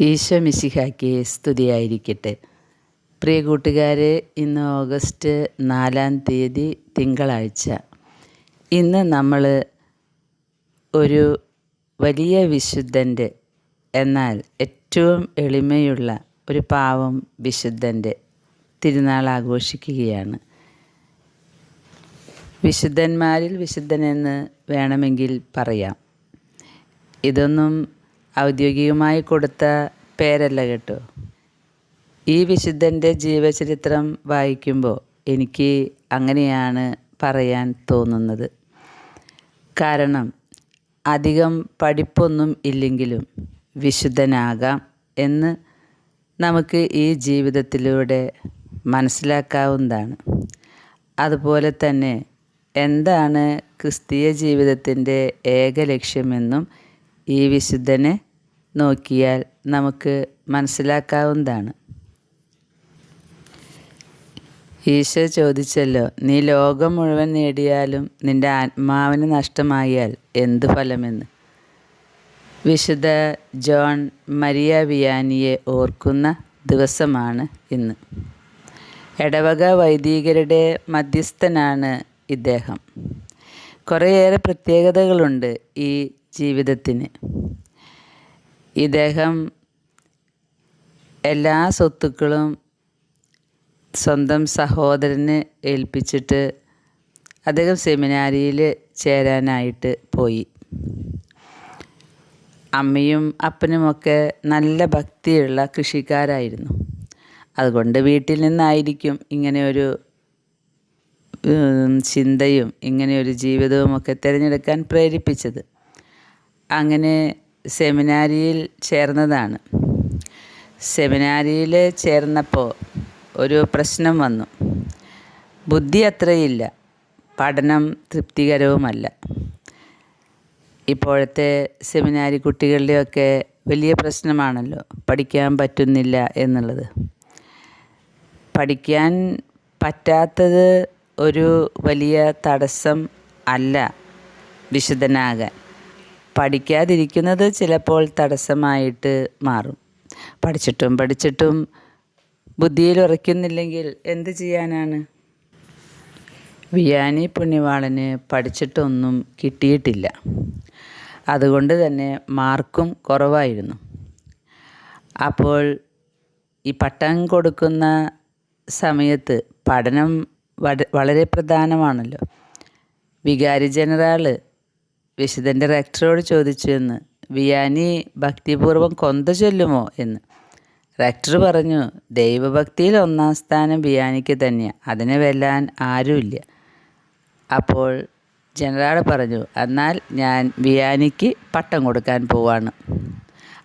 ഈശോ മിശിഹാക്കി സ്തുതിയായിരിക്കട്ടെ. പ്രിയ കൂട്ടുകാരെ ഇന്ന് ഓഗസ്റ്റ് നാലാം തീയതി തിങ്കളാഴ്ച. ഇന്ന് നമ്മൾ ഒരു വലിയ വിശുദ്ധന്റെ എന്നാൽ ഏറ്റവും എളിമയുള്ള ഒരു പാവം വിശുദ്ധന്റെ തിരുനാൾ ആഘോഷിക്കുകയാണ്. വിശുദ്ധന്മാരിൽ വിശുദ്ധനെന്ന് വേണമെങ്കിൽ പറയാം. ഇതൊന്നും ഔദ്യോഗികമായി കൊടുത്ത പേരല്ല കേട്ടോ. ഈ വിശുദ്ധന്റെ ജീവചരിത്രം വായിക്കുമ്പോൾ എനിക്ക് അങ്ങനെയാണ് പറയാൻ തോന്നുന്നത്. കാരണം അധികം പഠിപ്പൊന്നും ഇല്ലെങ്കിലും വിശുദ്ധനാകാം എന്ന് നമുക്ക് ഈ ജീവിതത്തിലൂടെ മനസ്സിലാക്കാവുന്നതാണ്. അതുപോലെ തന്നെ എന്താണ് ക്രിസ്തീയ ജീവിതത്തിന്റെ ഏക ലക്ഷ്യമെന്നും ഈ വിശുദ്ധനെ നോക്കിയാൽ നമുക്ക് മനസ്സിലാക്കാവുന്നതാണ്. ഈശോ ചോദിച്ചല്ലോ നീ ലോകം മുഴുവൻ നേടിയാലും നിന്റെ ആത്മാവിന് നഷ്ടമായാൽ എന്ത് ഫലമെന്ന്? വിശുദ്ധ ജോൺ മരിയ വിയാനിയെ ഓർക്കുന്ന ദിവസമാണ് ഇന്ന്. ഇടവക വൈദികരുടെ മധ്യസ്ഥനാണ് ഇദ്ദേഹം. കുറേയേറെ പ്രത്യേകതകളുണ്ട് ഈ ജീവിതത്തിന്. ഇദ്ദേഹം എല്ലാ സ്വത്തുക്കളും സ്വന്തം സഹോദരന് ഏൽപ്പിച്ചിട്ട് അദ്ദേഹം സെമിനാരിയിൽ ചേരാനായിട്ട് പോയി. അമ്മയും അപ്പനുമൊക്കെ നല്ല ഭക്തിയുള്ള കൃഷിക്കാരായിരുന്നു. അതുകൊണ്ട് വീട്ടിൽ നിന്നായിരിക്കും ഇങ്ങനെ ഒരു ചിന്തയും ഇങ്ങനെ ഒരു ജീവിതവുമൊക്കെ തിരഞ്ഞെടുക്കാൻ പ്രേരിപ്പിച്ചത്. അങ്ങനെ സെമിനാരിയിൽ ചേർന്നതാണ്. സെമിനാരിയിൽ ചേർന്നപ്പോൾ ഒരു പ്രശ്നം വന്നു. ബുദ്ധി അത്രയില്ല. പഠനം തൃപ്തികരവുമല്ല. ഇപ്പോഴത്തെ സെമിനാരി കുട്ടികളുടെയൊക്കെ വലിയ പ്രശ്നമാണല്ലോ. പഠിക്കാൻ പറ്റുന്നില്ല എന്നുള്ളത്. പഠിക്കാൻ പറ്റാത്തത് ഒരു വലിയ തടസ്സം അല്ല വിശുദ്ധനാകാൻ. പഠിക്കാതിരിക്കുന്നത് ചിലപ്പോൾ തടസ്സമായിട്ട് മാറും. പഠിച്ചിട്ടും പഠിച്ചിട്ടും ബുദ്ധിയിൽ ഉറയ്ക്കുന്നില്ലെങ്കിൽ എന്ത് ചെയ്യാനാണ്? വിയാനി പുണ്യവാളന് പഠിച്ചിട്ടൊന്നും കിട്ടിയിട്ടില്ല. അതുകൊണ്ട് തന്നെ മാർക്കും കുറവായിരുന്നു. അപ്പോൾ ഈ പട്ടം കൊടുക്കുന്ന സമയത്ത് പഠനം വളരെ പ്രധാനമാണല്ലോ. വികാരി ജനറാൾ വിശുദ്ധന്റെ റെക്ടറോട് ചോദിച്ചു എന്ന് വിയാനി ഭക്തിപൂർവം കൊന്ത ചൊല്ലുമോ? എന്ന്. റെക്ടർ പറഞ്ഞു ദൈവഭക്തിയിൽ ഒന്നാം സ്ഥാനം വിയാനിക്ക് തന്നെയാണ് അതിനെ വെല്ലാൻ ആരുമില്ല. അപ്പോൾ ജനറാൾ പറഞ്ഞു എന്നാൽ ഞാൻ വിയാനിക്ക് പട്ടം കൊടുക്കാൻ പോവാണ്.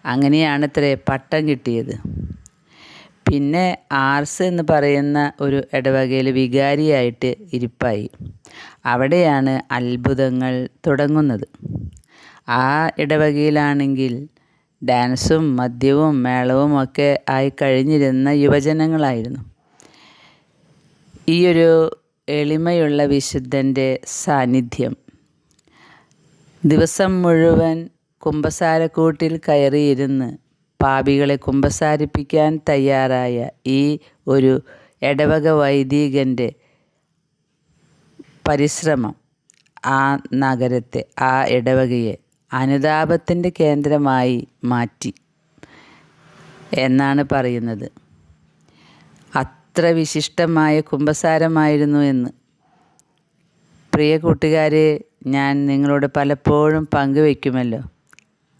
അങ്ങനെയാണ് ഇത്രേ പട്ടം കിട്ടിയത്. പിന്നെ ആർസ് എന്ന് പറയുന്ന ഒരു ഇടവകയിൽ വികാരിയായിട്ട് ഇരിപ്പായി. അവിടെയാണ് അത്ഭുതങ്ങൾ തുടങ്ങുന്നത്. ആ ഇടവകയിലാണെങ്കിൽ ഡാൻസും മദ്യവും മേളവും ഒക്കെ ആയി കഴിഞ്ഞിരുന്ന യുവജനങ്ങളായിരുന്നു. ഈയൊരു എളിമയുള്ള വിശുദ്ധന്റെ സാന്നിധ്യം. ദിവസം മുഴുവൻ കുമ്പസാരക്കൂട്ടിൽ കയറിയിരുന്ന് പാപികളെ കുമ്പസാരിപ്പിക്കാൻ തയ്യാറായ ഈ ഒരു ഇടവക വൈദികന്റെ പരിശ്രമം ആ നഗരത്തെ ആ ഇടവകയെ അനുതാപത്തിന്റെ കേന്ദ്രമായി മാറ്റി എന്നാണ് പറയുന്നത്. അത്ര വിശിഷ്ടമായ കുംഭസാരമായിരുന്നു എന്ന്. പ്രിയ കൂട്ടുകാരെ ഞാൻ നിങ്ങളോട് പലപ്പോഴും പങ്കുവയ്ക്കുമല്ലോ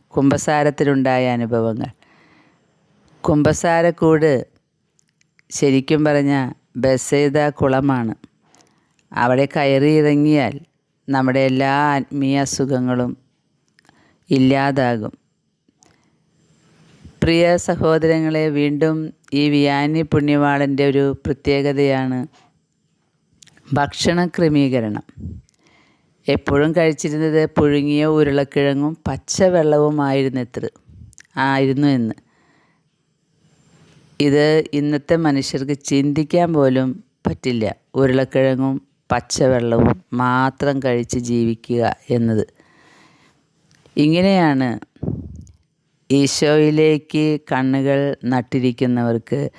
കുംഭസാരത്തിലുണ്ടായ അനുഭവങ്ങൾ. കുംഭസാരക്കൂട് ശരിക്കും പറഞ്ഞാൽ ബസേദ കുളമാണ്. അവിടെ കയറി ഇറങ്ങിയാൽ നമ്മുടെ എല്ലാ ആത്മീയ അസുഖങ്ങളും ഇല്ലാതാകും. പ്രിയ സഹോദരങ്ങളെ വീണ്ടും ഈ വിയാനി പുണ്യവാളന്റെ ഒരു പ്രത്യേകതയാണ് ഭക്ഷണ ക്രമീകരണം. എപ്പോഴും കഴിച്ചിരുന്നത് പുഴുങ്ങിയ ഉരുളക്കിഴങ്ങും പച്ചവെള്ളവുമായിരുന്നു എത്ര ആയിരുന്നു എന്ന്. ഇത് ഇന്നത്തെ മനുഷ്യർക്ക് ചിന്തിക്കാൻ പോലും പറ്റില്ല. ഉരുളക്കിഴങ്ങും പച്ചവെള്ളവും മാത്രം കഴിച്ച് ജീവിക്കുക എന്നത്. ഇങ്ങനെയാണ് ഈശോയിലേക്ക് കണ്ണുകൾ നട്ടിരിക്കുന്നവർക്ക്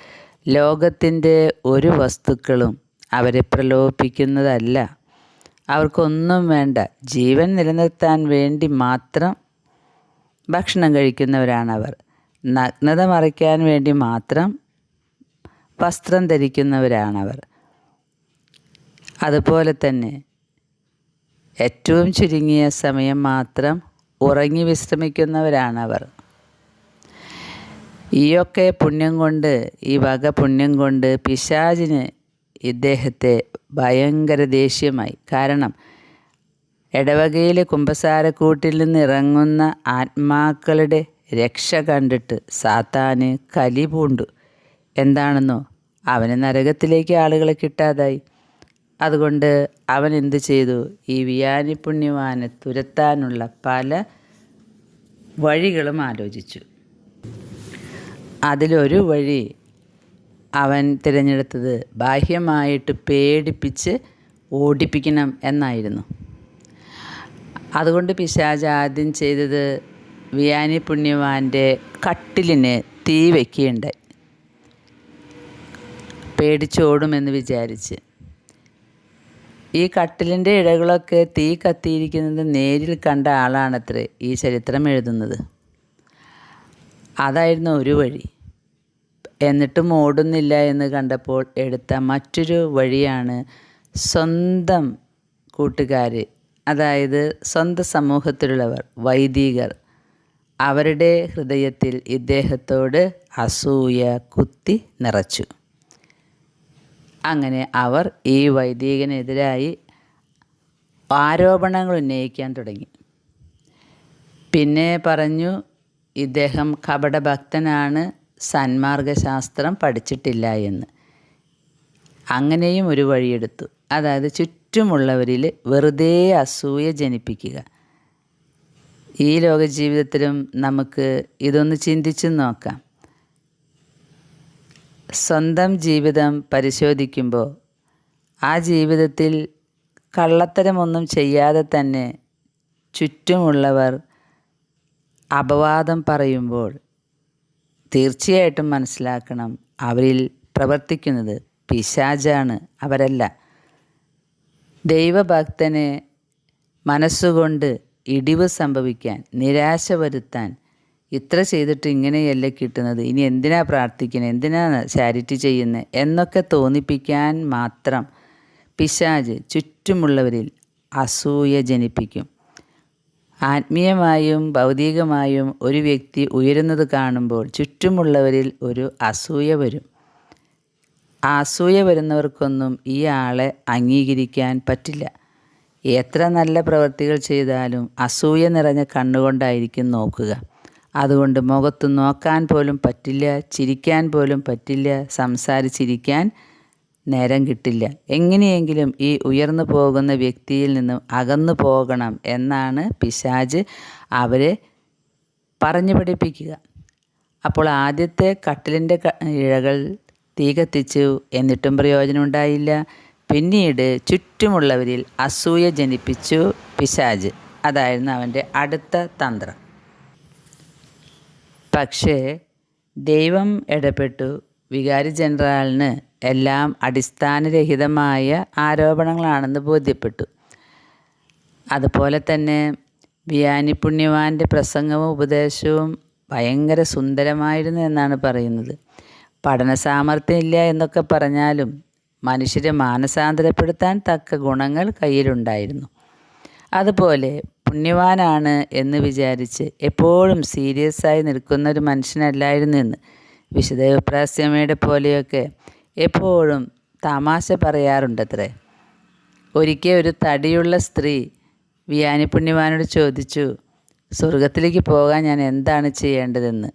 ലോകത്തിന്റെ ഒരു വസ്തുക്കളും അവരെ പ്രലോഭിപ്പിക്കുന്നതല്ല. അവർക്കൊന്നും വേണ്ട. ജീവൻ നിലനിർത്താൻ വേണ്ടി മാത്രം ഭക്ഷണം കഴിക്കുന്നവരാണവർ. നഗ്നത മറയ്ക്കാൻ വേണ്ടി മാത്രം വസ്ത്രം ധരിക്കുന്നവരാണവർ. അതുപോലെ തന്നെ ഏറ്റവും ചുരുങ്ങിയ സമയം മാത്രം ഉറങ്ങി വിശ്രമിക്കുന്നവരാണവർ. ഈയൊക്കെ പുണ്യം കൊണ്ട് ഈ വക പുണ്യം കൊണ്ട് പിശാചിന് ഇദ്ദേഹത്തെ ഭയങ്കര ദേഷ്യമായി. കാരണം ഇടവകയിലെ കുമ്പസാരക്കൂട്ടിൽ നിന്ന് ഇറങ്ങുന്ന ആത്മാക്കളുടെ രക്ഷ കണ്ടിട്ട് സാത്താന് കലി പൂണ്ടു. എന്താണെന്നോ? അവന് നരകത്തിലേക്ക് ആളുകളെ കിട്ടാതായി. അതുകൊണ്ട് അവൻ എന്തു ചെയ്തു? ഈ വിയാനി പുണ്യവാനെ തുരത്താനുള്ള പല വഴികളും ആലോചിച്ചു. അതിലൊരു വഴി അവൻ തിരഞ്ഞെടുത്തത് ബാഹ്യമായിട്ട് പേടിപ്പിച്ച് ഓടിപ്പിക്കണം എന്നായിരുന്നു. അതുകൊണ്ട് പിശാജ് ആദ്യം ചെയ്തത് വിയാനി പുണ്യവാന്റെ കട്ടിലിന് തീ വയ്ക്കുകയുണ്ടായി പേടിച്ചോടുമെന്ന് വിചാരിച്ച്. ഈ കട്ടിലിന്റെ ഇഴകളൊക്കെ തീ കത്തിയിരിക്കുന്നത് നേരിൽ കണ്ട ആളാണത്രേ ഈ ചരിത്രം എഴുതുന്നത്. അതായിരുന്നു ഒരു വഴി. എന്നിട്ടും ഓടുന്നില്ല എന്ന് കണ്ടപ്പോൾ എടുത്ത മറ്റൊരു വഴിയാണ് സ്വന്തം കൂട്ടുകാർ അതായത് സ്വന്തം സമൂഹത്തിലുള്ളവർ വൈദികർ. അവരുടെ ഹൃദയത്തിൽ ഇദ്ദേഹത്തോട് അസൂയ കുത്തി നിറച്ചു. അങ്ങനെ അവർ ഈ വൈദികനെതിരായി ആരോപണങ്ങൾ ഉന്നയിക്കാൻ തുടങ്ങി. പിന്നെ പറഞ്ഞു ഇദ്ദേഹം കപടഭക്തനാണ് സന്മാർഗശാസ്ത്രം പഠിച്ചിട്ടില്ല എന്ന്. അങ്ങനെയും ഒരു വഴിയെടുത്തു. അതായത് ചുറ്റുമുള്ളവരിൽ വെറുതെ അസൂയ ജനിപ്പിക്കുക. ഈ ലോക ജീവിതത്തിലും നമുക്ക് ഇതൊന്ന് ചിന്തിച്ചു നോക്കാം. സ്വന്തം ജീവിതം പരിശോധിക്കുമ്പോൾ ആ ജീവിതത്തിൽ കള്ളത്തരമൊന്നും ചെയ്യാതെ തന്നെ ചുറ്റുമുള്ളവർ അപവാദം പറയുമ്പോൾ തീർച്ചയായിട്ടും മനസ്സിലാക്കണം അവരിൽ പ്രവർത്തിക്കുന്നത് പിശാചാണ് അവരല്ല. ദൈവഭക്തനെ മനസ്സുകൊണ്ട് ഇടിവ് സംഭവിക്കാൻ നിരാശ വരുത്താൻ ഇത്ര ചെയ്തിട്ട് ഇങ്ങനെയല്ലേ കിട്ടുന്നത്? ഇനി എന്തിനാ പ്രാർത്ഥിക്കുന്നത് എന്തിനാണ് ചാരിറ്റി ചെയ്യുന്നത് എന്നൊക്കെ തോന്നിപ്പിക്കാൻ മാത്രം പിശാജ് ചുറ്റുമുള്ളവരിൽ അസൂയ ജനിപ്പിക്കും. ആത്മീയമായും ഭൗതികമായും ഒരു വ്യക്തി ഉയരുന്നത് കാണുമ്പോൾ ചുറ്റുമുള്ളവരിൽ ഒരു അസൂയ വരും. അസൂയ വരുന്നവർക്കൊന്നും ഈ ആളെ അംഗീകരിക്കാൻ പറ്റില്ല. എത്ര നല്ല പ്രവൃത്തികൾ ചെയ്താലും അസൂയ നിറഞ്ഞ കണ്ണുകൊണ്ടായിരിക്കും നോക്കുക. അതുകൊണ്ട് മുഖത്ത് നോക്കാൻ പോലും പറ്റില്ല ചിരിക്കാൻ പോലും പറ്റില്ല സംസാരിച്ചിരിക്കാൻ നേരം കിട്ടില്ല. എങ്ങനെയെങ്കിലും ഈ ഉയർന്നു പോകുന്ന വ്യക്തിയിൽ നിന്നും അകന്നു പോകണം എന്നാണ് പിശാജ് അവരെ പറഞ്ഞു പഠിപ്പിക്കുക. അപ്പോൾ ആദ്യത്തെ കട്ടിലിന്റെ ഇഴകൾ തീ കത്തിച്ചു എന്നിട്ടും പ്രയോജനമുണ്ടായില്ല പിന്നീട് ചുറ്റുമുള്ളവരിൽ അസൂയ ജനിപ്പിച്ചു പിശാജ്. അതായിരുന്നു അവന്റെ അടുത്ത തന്ത്രം. പക്ഷേ ദൈവം ഇടപെട്ടു. വികാരി ജനറാളിന് എല്ലാം അടിസ്ഥാനരഹിതമായ ആരോപണങ്ങളാണെന്ന് ബോധ്യപ്പെട്ടു. അതുപോലെ തന്നെ വിയാനി പുണ്യവാന്റെ പ്രസംഗവും ഉപദേശവും ഭയങ്കര സുന്ദരമായിരുന്നു എന്നാണ് പറയുന്നത്. പഠന സാമർഥ്യമില്ല എന്നൊക്കെ പറഞ്ഞാലും മനുഷ്യരെ മാനസാന്തരപ്പെടുത്താൻ തക്ക ഗുണങ്ങൾ കയ്യിലുണ്ടായിരുന്നു. അതുപോലെ പുണ്യവാനാണ് എന്ന് വിചാരിച്ച് എപ്പോഴും സീരിയസ് ആയി നിൽക്കുന്ന ഒരു മനുഷ്യനല്ലായിരുന്നു എന്ന് വിശുദ്ധ പോലെയൊക്കെ എപ്പോഴും തമാശ പറയാറുണ്ടത്രേ. ഒരിക്കൽ ഒരു തടിയുള്ള സ്ത്രീ വിയാനി പുണ്യവാനോട് ചോദിച്ചു സ്വർഗത്തിലേക്ക് പോകാൻ ഞാൻ എന്താണ് ചെയ്യേണ്ടതെന്ന്?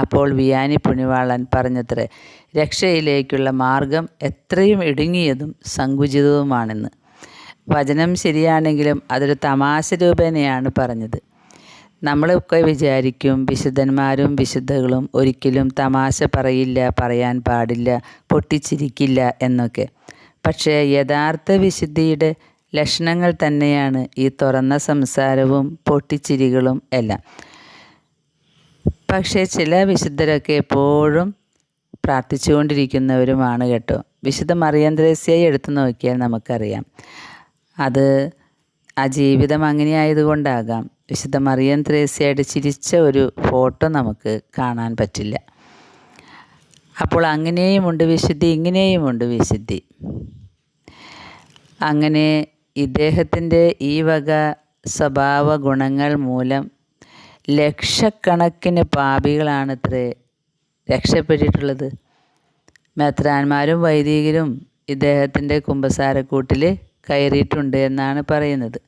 അപ്പോൾ വിയാനി പുണ്യവാളൻ പറഞ്ഞത്രേ രക്ഷയിലേക്കുള്ള മാർഗം എത്രയും ഇടുങ്ങിയതും സങ്കുചിതവുമാണെന്ന്. വചനം ശരിയാണെങ്കിലും അതൊരു തമാശ രൂപേണയാണ് പറഞ്ഞത്. നമ്മളൊക്കെ വിചാരിക്കും വിശുദ്ധന്മാരും വിശുദ്ധകളും ഒരിക്കലും തമാശ പറയില്ല പറയാൻ പാടില്ല പൊട്ടിച്ചിരിക്കില്ല എന്നൊക്കെ. പക്ഷേ യഥാർത്ഥ വിശുദ്ധിയുടെ ലക്ഷണങ്ങൾ തന്നെയാണ് ഈ തുറന്ന സംസാരവും പൊട്ടിച്ചിരികളും എല്ലാം. പക്ഷേ ചില വിശുദ്ധരൊക്കെ എപ്പോഴും പ്രാർത്ഥിച്ചുകൊണ്ടിരിക്കുന്നവരുമാണ് കേട്ടോ. വിശുദ്ധ മറിയന്ത്രേസ്യയെ എടുത്തു നോക്കിയാൽ നമുക്കറിയാം. അത് ആ ജീവിതം അങ്ങനെ ആയതുകൊണ്ടാകാം വിശുദ്ധ മറിയം ത്രേസ്യയുടെ ചിരിച്ച ഒരു ഫോട്ടോ നമുക്ക് കാണാൻ പറ്റില്ല. അപ്പോൾ അങ്ങനെയുമുണ്ട് വിശുദ്ധി ഇങ്ങനെയുമുണ്ട് വിശുദ്ധി. അങ്ങനെ ഇദ്ദേഹത്തിന്റെ ഈ വക സ്വഭാവ ഗുണങ്ങൾ മൂലം ലക്ഷക്കണക്കിന് പാപികളാണത്രേ രക്ഷപ്പെട്ടിട്ടുള്ളത്. മെത്രാന്മാരും വൈദികരും ഇദ്ദേഹത്തിന്റെ കുമ്പസാരക്കൂട്ടിൽ കയറിയിട്ടുണ്ട് എന്നാണ് പറയുന്നത്.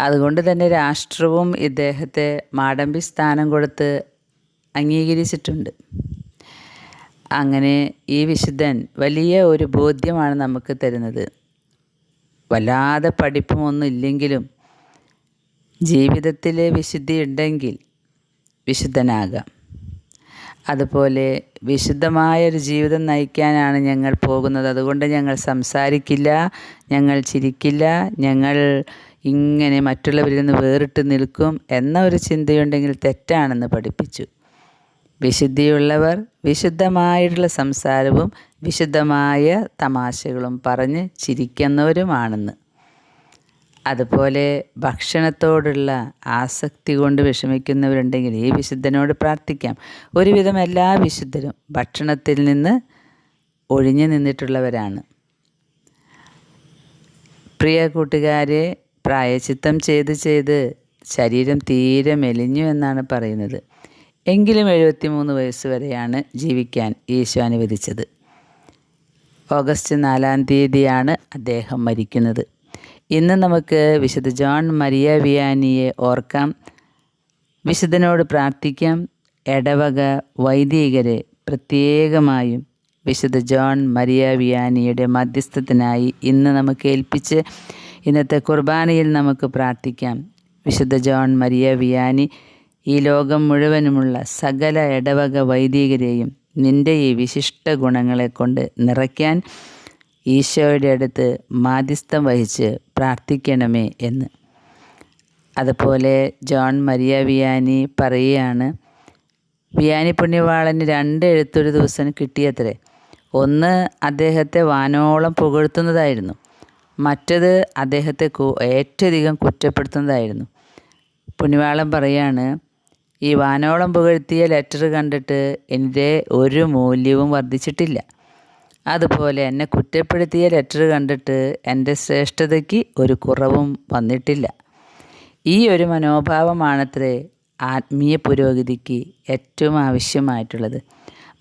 അതുകൊണ്ട് തന്നെ രാഷ്ട്രവും ഇദ്ദേഹത്തെ മാടമ്പി സ്ഥാനം കൊടുത്ത് അംഗീകരിച്ചിട്ടുണ്ട്. അങ്ങനെ ഈ വിശുദ്ധൻ വലിയ ഒരു ബോധ്യമാണ് നമുക്ക് തരുന്നത്. വല്ലാതെ പഠിപ്പുമൊന്നും ഇല്ലെങ്കിലും ജീവിതത്തിലെ വിശുദ്ധി ഉണ്ടെങ്കിൽ വിശുദ്ധനാകാം. അതുപോലെ വിശുദ്ധമായൊരു ജീവിതം നയിക്കാനാണ് ഞങ്ങൾ പോകുന്നത്. അതുകൊണ്ട് ഞങ്ങൾ സംസാരിക്കില്ല ഞങ്ങൾ ചിരിക്കില്ല ഞങ്ങൾ ഇങ്ങനെ മറ്റുള്ളവരിൽ നിന്ന് വേറിട്ട് നിൽക്കും എന്ന ഒരു ചിന്തയുണ്ടെങ്കിൽ തെറ്റാണെന്ന് പഠിപ്പിച്ചു. വിശുദ്ധിയുള്ളവർ വിശുദ്ധമായിട്ടുള്ള സംസാരവും വിശുദ്ധമായ തമാശകളും പറഞ്ഞ് ചിരിക്കുന്നവരുമാണെന്ന്. അതുപോലെ ഭക്ഷണത്തോടുള്ള ആസക്തി കൊണ്ട് വിഷമിക്കുന്നവരുണ്ടെങ്കിൽ ഈ വിശുദ്ധനോട് പ്രാർത്ഥിക്കാം. ഒരുവിധം എല്ലാ വിശുദ്ധരും ഭക്ഷണത്തിൽ നിന്ന് ഒഴിഞ്ഞു നിന്നിട്ടുള്ളവരാണ്. പ്രിയ കൂട്ടുകാരെ പ്രായച്ചിത്തം ചെയ്ത് ചെയ്ത് ശരീരം തീരെ മെലിഞ്ഞു എന്നാണ് പറയുന്നത്. എങ്കിലും എഴുപത്തിമൂന്ന് വയസ്സ് വരെയാണ് ജീവിക്കാൻ ഈശോ അനുവദിച്ചത്. ഓഗസ്റ്റ് നാലാം തീയതിയാണ് അദ്ദേഹം മരിക്കുന്നത്. ഇന്ന് നമുക്ക് വിശുദ്ധ ജോൺ മരിയ വിയാനിയെ ഓർക്കാം. വിശുദ്ധനോട് പ്രാർത്ഥിക്കാം. എടവക വൈദികരെ പ്രത്യേകമായും വിശുദ്ധ ജോൺ മരിയ വിയാനിയുടെ മധ്യസ്ഥത്തിനായി ഇന്ന് നമുക്ക് ഏൽപ്പിച്ച് ഇന്നത്തെ കുർബാനയിൽ നമുക്ക് പ്രാർത്ഥിക്കാം. വിശുദ്ധ ജോൺ മരിയ വിയാനി ഈ ലോകം മുഴുവനുമുള്ള സകല ഇടവക വൈദികരെയും നിന്റെ ഈ വിശിഷ്ട ഗുണങ്ങളെ കൊണ്ട് നിറയ്ക്കാൻ ഈശോയുടെ അടുത്ത് മാധ്യസ്ഥം വഹിച്ച് പ്രാർത്ഥിക്കണമേ എന്ന്. അതുപോലെ ജോൺ മരിയ വിയാനി പറയുകയാണ് വിയാനി പുണ്യവാളന് രണ്ട് എഴുത്തൊരു ദിവസം കിട്ടിയത്രേ. ഒന്ന് അദ്ദേഹത്തെ വാനോളം പുകഴ്ത്തുന്നതായിരുന്നു. മറ്റത് അദ്ദേഹത്തെ ഏറ്റവും കുറ്റപ്പെടുത്തുന്നതായിരുന്നു. പുണ്യവാളൻ പറയാണ് ഈ വാനോളം പുകഴ്ത്തിയ ലെറ്റർ കണ്ടിട്ട് എന്റെ ഒരു മൂല്യവും വർദ്ധിച്ചിട്ടില്ല. അതുപോലെ എന്നെ കുറ്റപ്പെടുത്തിയ ലെറ്റർ കണ്ടിട്ട് എന്റെ ശ്രേഷ്ഠതയ്ക്ക് ഒരു കുറവും വന്നിട്ടില്ല. ഈ ഒരു മനോഭാവമാണത്രേ ആത്മീയ പുരോഗതിക്ക് ഏറ്റവും ആവശ്യമായിട്ടുള്ളത്.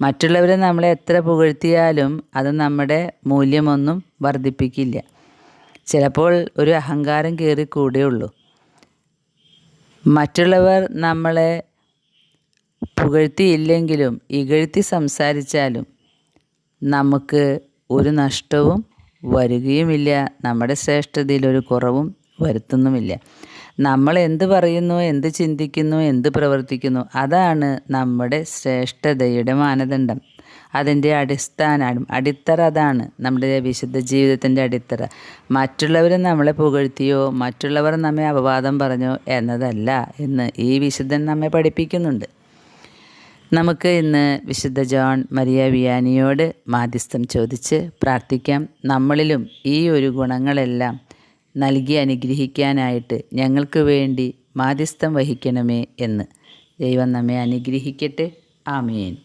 മറ്റുള്ളവരെ നമ്മളെ എത്ര പുകഴ്ത്തിയാലും അത് നമ്മുടെ മൂല്യമൊന്നും വർദ്ധിപ്പിക്കില്ല. ചിലപ്പോൾ ഒരു അഹങ്കാരം കയറി കൂടെയുള്ളൂ മറ്റുള്ളവർ നമ്മളെ പുകഴ്ത്തിയില്ലെങ്കിലും ഇകഴ്ത്തി സംസാരിച്ചാലും നമുക്ക് ഒരു നഷ്ടവും വരികയുമില്ല. നമ്മുടെ ശ്രേഷ്ഠതയിൽ ഒരു കുറവും വരുത്തുന്നുമില്ല. നമ്മൾ എന്ത് പറയുന്നു എന്ത് ചിന്തിക്കുന്നു എന്ത് പ്രവർത്തിക്കുന്നു അതാണ് നമ്മുടെ ശ്രേഷ്ഠതയുടെ മാനദണ്ഡം. അതിന്റെ അടിസ്ഥാനം അടിത്തറ അതാണ് നമ്മുടെ വിശുദ്ധ ജീവിതത്തിന്റെ അടിത്തറ. മറ്റുള്ളവർ നമ്മളെ പുകഴ്ത്തിയോ മറ്റുള്ളവർ നമ്മെ അപവാദം പറഞ്ഞോ എന്നതല്ല എന്ന് ഈ വിശുദ്ധൻ നമ്മെ പഠിപ്പിക്കുന്നുണ്ട്. നമുക്ക് ഇന്ന് വിശുദ്ധ ജോൺ മരിയ വിയാനിയോട് മാധ്യസ്ഥം ചോദിച്ച് പ്രാർത്ഥിക്കാം. നമ്മളിലും ഈ ഒരു ഗുണങ്ങളെല്ലാം നൽകി അനുഗ്രഹിക്കാനായിട്ട് ഞങ്ങൾക്ക് വേണ്ടി മാധ്യസ്ഥം വഹിക്കണമേ എന്ന്. ദൈവം നമ്മെ അനുഗ്രഹിക്കട്ടെ. ആമേൻ.